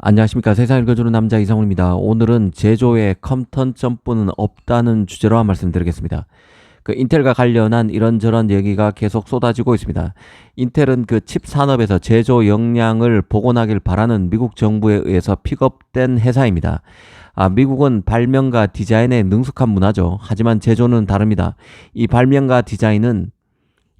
안녕하십니까 세상 읽어주는 남자 이상훈입니다. 오늘은 제조에 컴턴 점프는 없다는 주제로 한 말씀 드리겠습니다. 그 인텔과 관련한 이런저런 얘기가 계속 쏟아지고 있습니다. 인텔은 그 칩 산업에서 제조 역량을 복원하길 바라는 미국 정부에 의해서 픽업된 회사입니다. 아, 미국은 발명과 디자인에 능숙한 문화죠. 하지만 제조는 다릅니다. 이 발명과 디자인은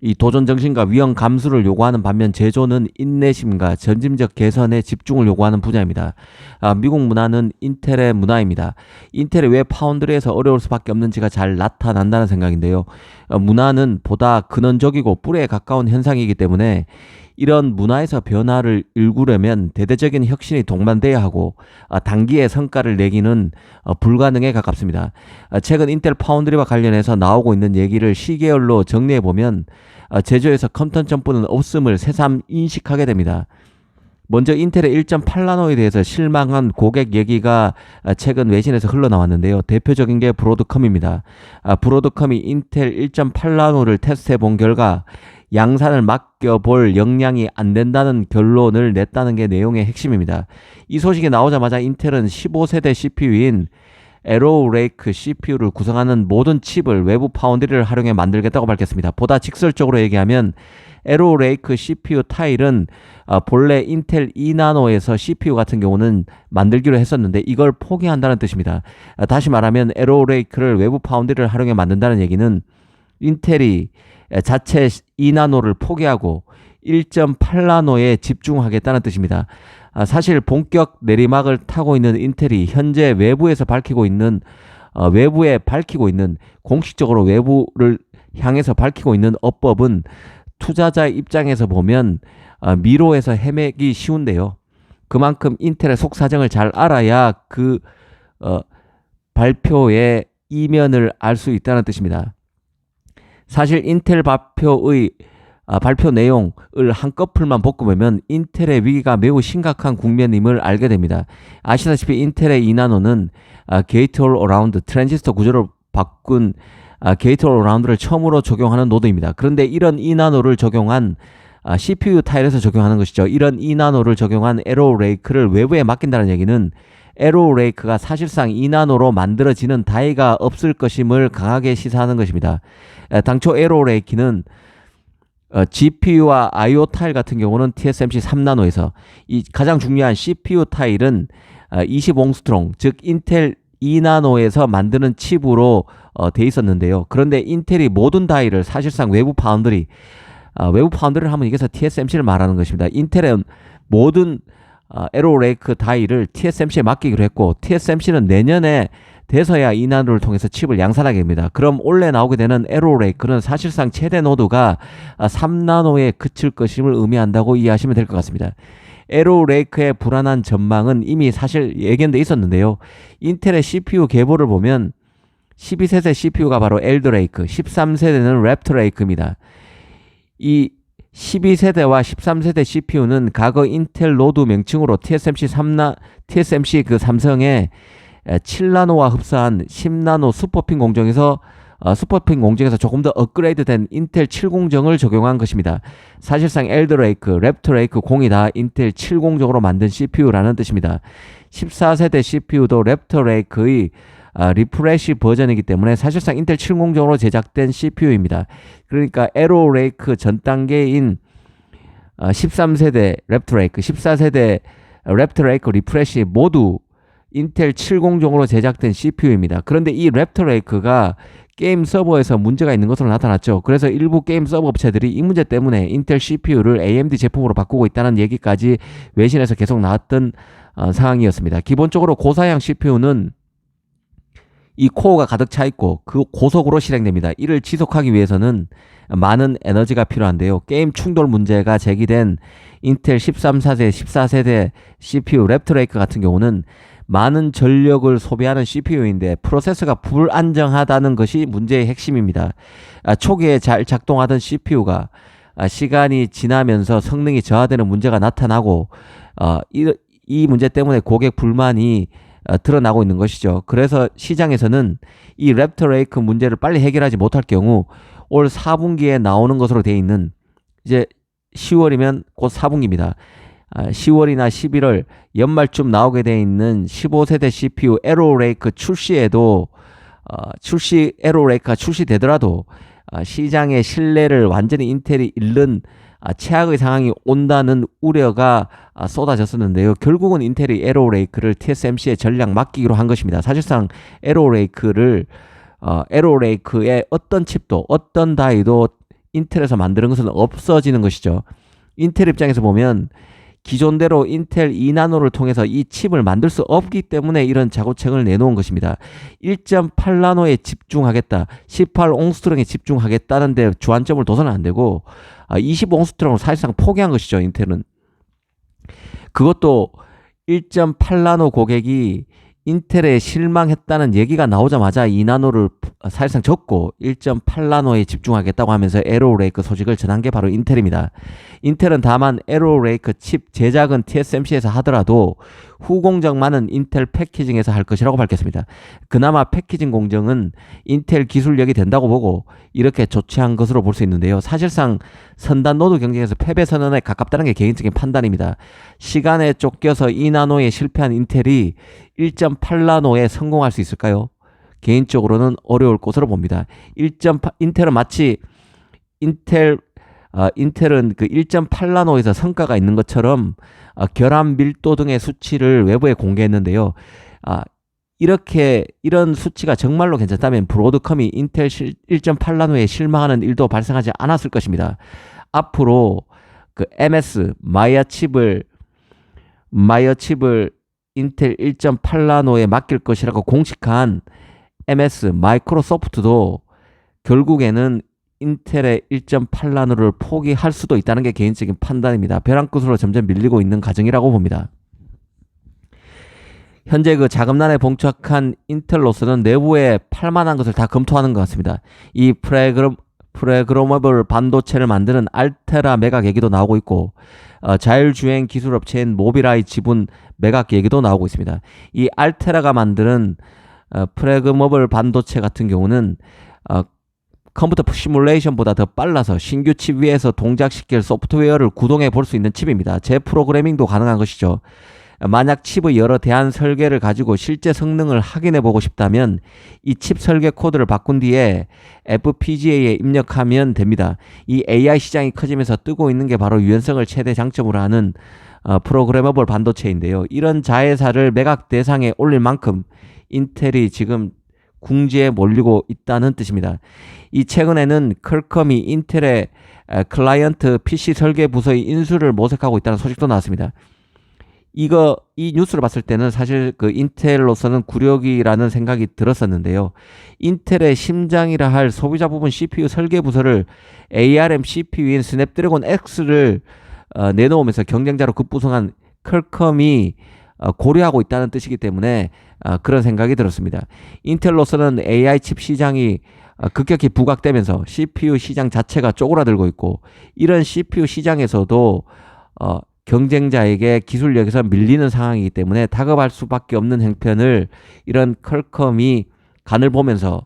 이 도전 정신과 위험 감수를 요구하는 반면 제조는 인내심과 전짐적 개선에 집중을 요구하는 분야입니다. 아, 미국 문화는 인텔의 문화입니다. 인텔이 왜 파운드리에서 어려울 수밖에 없는지가 잘 나타난다는 생각인데요. 어, 문화는 보다 근원적이고 뿌리에 가까운 현상이기 때문에 이런 문화에서 변화를 일구려면 대대적인 혁신이 동반돼야 하고 아, 단기의 성과를 내기는 어, 불가능에 가깝습니다. 아, 최근 인텔 파운드리와 관련해서 나오고 있는 얘기를 시계열로 정리해 보면 아, 제조에서 컴턴 점프는 없음을 새삼 인식하게 됩니다. 먼저 인텔의 1.8나노에 대해서 실망한 고객 얘기가 최근 외신에서 흘러나왔는데요. 대표적인 게 브로드컴입니다. 브로드컴이 인텔 1.8나노를 테스트해 본 결과 양산을 맡겨볼 역량이 안 된다는 결론을 냈다는 게 내용의 핵심입니다. 이 소식이 나오자마자 인텔은 15세대 CPU인 에로우 레이크 CPU를 구성하는 모든 칩을 외부 파운드리를 활용해 만들겠다고 밝혔습니다. 보다 직설적으로 얘기하면 에로우 레이크 CPU 타일은 어, 본래 인텔 2나노에서 CPU 같은 경우는 만들기로 했었는데 이걸 포기한다는 뜻입니다. 어, 다시 말하면 에로우 레이크를 외부 파운드리를 활용해 만든다는 얘기는 인텔이 자체 2나노를 포기하고 1.8나노에 집중하겠다는 뜻입니다. 아, 사실 본격 내리막을 타고 있는 인텔이 현재 외부에서 밝히고 있는 어, 외부에 밝히고 있는 공식적으로 외부를 향해서 밝히고 있는 어법은 투자자 입장에서 보면 어, 미로에서 헤매기 쉬운데요. 그만큼 인텔의 속사정을 잘 알아야 그 어, 발표의 이면을 알 수 있다는 뜻입니다. 사실 인텔 발표의 아, 발표 내용을 한꺼풀만 볶으면 인텔의 위기가 매우 심각한 국면임을 알게 됩니다. 아시다시피 인텔의 2나노는 아, 게이트 올 어라운드 트랜지스터 구조를 바꾼 아, 게이트 올 어라운드를 처음으로 적용하는 노드입니다. 그런데 이런 2나노를 적용한 아, CPU 타일에서 적용하는 것이죠. 이런 2나노를 적용한 에로 레이크를 외부에 맡긴다는 얘기는 에로 레이크가 사실상 2나노로 만들어지는 다이가 없을 것임을 강하게 시사하는 것입니다. 당초 에로 레이크는 어, GPU와 I/O 타일 같은 경우는 TSMC 3나노에서 이 가장 중요한 CPU 타일은 어, 20옹스트롱 즉 인텔 2나노에서 만드는 칩으로 어, 돼 있었는데요. 그런데 인텔이 모든 타일을 사실상 외부 파운드리 어, 외부 파운드리를 하면 이게서 TSMC를 말하는 것입니다. 인텔은 모든 어, 에로레이크 다이를 TSMC에 맡기기로 했고 TSMC는 내년에 돼서야 이 나노를 통해서 칩을 양산하게 됩니다. 그럼 올해 나오게 되는 에로레이크는 사실상 최대 노드가 3나노에 그칠 것임을 의미한다고 이해하시면 될 것 같습니다. 에로레이크의 불안한 전망은 이미 사실 예견돼 있었는데요. 인텔의 CPU 계보를 보면 12세대 CPU가 바로 엘드레이크, 13세대는 랩터레이크입니다. 이 12세대와 13세대 CPU는 과거 인텔 노드 명칭으로 TSMC 3나 TSMC 그 삼성의 7나노와 흡사한 10나노 슈퍼핀 공정에서 어, 슈퍼핀 공정에서 조금 더 업그레이드된 인텔 7 공정을 적용한 것입니다. 사실상 엘드레이크, 랩터레이크 공이 다 인텔 7 공정으로 만든 CPU라는 뜻입니다. 14세대 CPU도 랩터레이크의 아, 리프레시 버전이기 때문에 사실상 인텔 7공정으로 제작된 CPU입니다. 그러니까 에로레이크 전 단계인 어, 13세대 랩터레이크, 14세대 랩터레이크 리프레시 모두 인텔 70종으로 제작된 CPU입니다. 그런데 이 랩터레이크가 게임 서버에서 문제가 있는 것으로 나타났죠. 그래서 일부 게임 서버 업체들이 이 문제 때문에 인텔 CPU를 AMD 제품으로 바꾸고 있다는 얘기까지 외신에서 계속 나왔던 어, 상황이었습니다. 기본적으로 고사양 CPU는 이 코어가 가득 차 있고 그 고속으로 실행됩니다. 이를 지속하기 위해서는 많은 에너지가 필요한데요. 게임 충돌 문제가 제기된 인텔 13세대, 14세대 CPU 랩터레이크 같은 경우는 많은 전력을 소비하는 CPU인데 프로세서가 불안정하다는 것이 문제의 핵심입니다. 아, 초기에 잘 작동하던 CPU가 아, 시간이 지나면서 성능이 저하되는 문제가 나타나고 어, 이, 이 문제 때문에 고객 불만이 어, 드러나고 있는 것이죠. 그래서 시장에서는 이 랩터 레이크 문제를 빨리 해결하지 못할 경우 올 4분기에 나오는 것으로 되어 있는 이제 10월이면 곧 4분기입니다. 10월이나 11월 연말쯤 나오게 돼 있는 15세대 CPU 에로 레이크 출시에도 어, 출시 에로 레이크가 출시되더라도 어, 시장의 신뢰를 완전히 인텔이 잃는 아, 최악의 상황이 온다는 우려가 아, 쏟아졌었는데요. 결국은 인텔이 에로레이크를 TSMC의 전략 맡기기로 한 것입니다. 사실상 에로레이크를 어, 에로레이크의 어떤 칩도 어떤 다이도 인텔에서 만드는 것은 없어지는 것이죠. 인텔 입장에서 보면 기존대로 인텔 2나노를 통해서 이 칩을 만들 수 없기 때문에 이런 작업책을 내놓은 것입니다. 1.8나노에 집중하겠다. 18옹스트롱에 집중하겠다는데 주안점을 둬서는 안 되고 20옹스트롱을 사실상 포기한 것이죠. 인텔은. 그것도 1.8나노 고객이 인텔에 실망했다는 얘기가 나오자마자 2나노를 사실상 적고 1.8나노에 집중하겠다고 하면서 에로레이크 소식을 전한 게 바로 인텔입니다. 인텔은 다만 에로레이크 칩 제작은 TSMC에서 하더라도 후공정만은 인텔 패키징에서 할 것이라고 밝혔습니다. 그나마 패키징 공정은 인텔 기술력이 된다고 보고 이렇게 조치한 것으로 볼 수 있는데요. 사실상 선단 노드 경쟁에서 패배 선언에 가깝다는 게 개인적인 판단입니다. 시간에 쫓겨서 2나노에 실패한 인텔이 1.8나노에 성공할 수 있을까요? 개인적으로는 어려울 것으로 봅니다. 1.8 인텔은 마치 인텔 어, 인텔은 그 1.8나노에서 성과가 있는 것처럼 어, 결함 밀도 등의 수치를 외부에 공개했는데요. 아, 이렇게 이런 수치가 정말로 괜찮다면 브로드컴이 인텔 1.8나노에 실망하는 일도 발생하지 않았을 것입니다. 앞으로 그 MS 마이어 칩을 마이어 칩을 인텔 1.8나노에 맡길 것이라고 공식한 MS 마이크로소프트도 결국에는 인텔의 1.8나노를 포기할 수도 있다는 게 개인적인 판단입니다. 벼랑 끝으로 점점 밀리고 있는 과정이라고 봅니다. 현재 그 자금난에 봉착한 인텔로서는 내부에 팔만한 것을 다 검토하는 것 같습니다. 이 프레그럼 프레그로머블 반도체를 만드는 알테라 매각 얘기도 나오고 있고 어, 자율주행 기술 업체인 모비라이 지분 매각 얘기도 나오고 있습니다. 이 알테라가 만드는 어, 프레그머블 반도체 같은 경우는 어, 컴퓨터 시뮬레이션보다 더 빨라서 신규 칩 위에서 동작시킬 소프트웨어를 구동해 볼 수 있는 칩입니다. 재프로그래밍도 가능한 것이죠. 만약 칩의 여러 대안 설계를 가지고 실제 성능을 확인해 보고 싶다면 이 칩 설계 코드를 바꾼 뒤에 FPGA에 입력하면 됩니다. 이 AI 시장이 커지면서 뜨고 있는 게 바로 유연성을 최대 장점으로 하는 어, 프로그래머블 반도체인데요. 이런 자회사를 매각 대상에 올릴 만큼 인텔이 지금 궁지에 몰리고 있다는 뜻입니다. 이 최근에는 컬컴이 인텔의 클라이언트 PC 설계 부서의 인수를 모색하고 있다는 소식도 나왔습니다. 이거 이 뉴스를 봤을 때는 사실 그 인텔로서는 굴욕이라는 생각이 들었었는데요. 인텔의 심장이라 할 소비자 부분 CPU 설계 부서를 ARM CPU인 스냅드래곤 X를 어, 내놓으면서 경쟁자로 급부성한 컬컴이 어, 고려하고 있다는 뜻이기 때문에 어, 그런 생각이 들었습니다. 인텔로서는 AI 칩 시장이 어, 급격히 부각되면서 CPU 시장 자체가 쪼그라들고 있고 이런 CPU 시장에서도 어, 경쟁자에게 기술력에서 밀리는 상황이기 때문에 다급할 수밖에 없는 형편을 이런 컬컴이 간을 보면서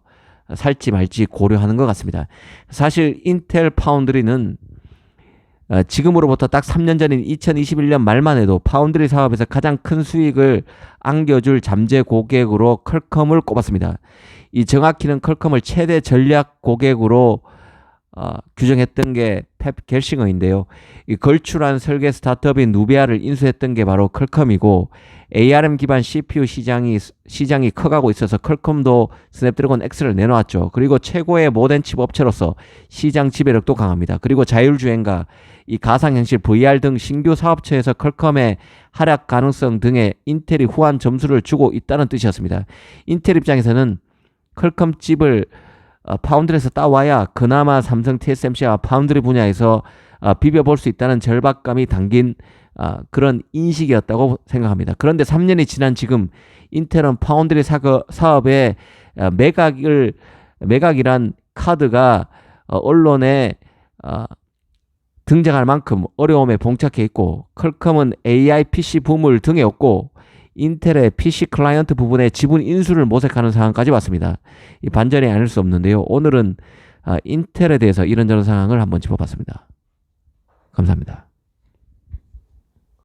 살지 말지 고려하는 것 같습니다. 사실 인텔 파운드리는 어, 지금으로부터 딱 3년 전인 2021년 말만 해도 파운드리 사업에서 가장 큰 수익을 안겨줄 잠재 고객으로 컬컴을 꼽았습니다. 이 정확히는 컬컴을 최대 전략 고객으로 어, 규정했던 게 펩 겔싱어인데요. 이 걸출한 설계 스타트업인 누비아를 인수했던 게 바로 컬컴이고 ARM 기반 CPU 시장이 시장이 커가고 있어서 컬컴도 스냅드래곤 X를 내놓았죠. 그리고 최고의 모덴 칩 업체로서 시장 지배력도 강합니다. 그리고 자율주행과 이 가상현실 VR 등 신규 사업체에서 컬컴의 하락 가능성 등의 인텔이 후한 점수를 주고 있다는 뜻이었습니다. 인텔 입장에서는 컬컴 칩을 어, 파운드리에서 따와야 그나마 삼성 TSMC와 파운드리 분야에서 어, 비벼볼 수 있다는 절박감이 담긴 어, 그런 인식이었다고 생각합니다. 그런데 3년이 지난 지금 인텔은 파운드리 사업에 어, 매각을 매각이란 카드가 어, 언론에 어, 등장할 만큼 어려움에 봉착해 있고 컬컴은 AI PC 붐을 등에 업고 인텔의 PC 클라이언트 부분에 지분 인수를 모색하는 상황까지 왔습니다. 이 반전이 아닐 수 없는데요. 오늘은 아, 인텔에 대해서 이런저런 상황을 한번 짚어봤습니다. 감사합니다.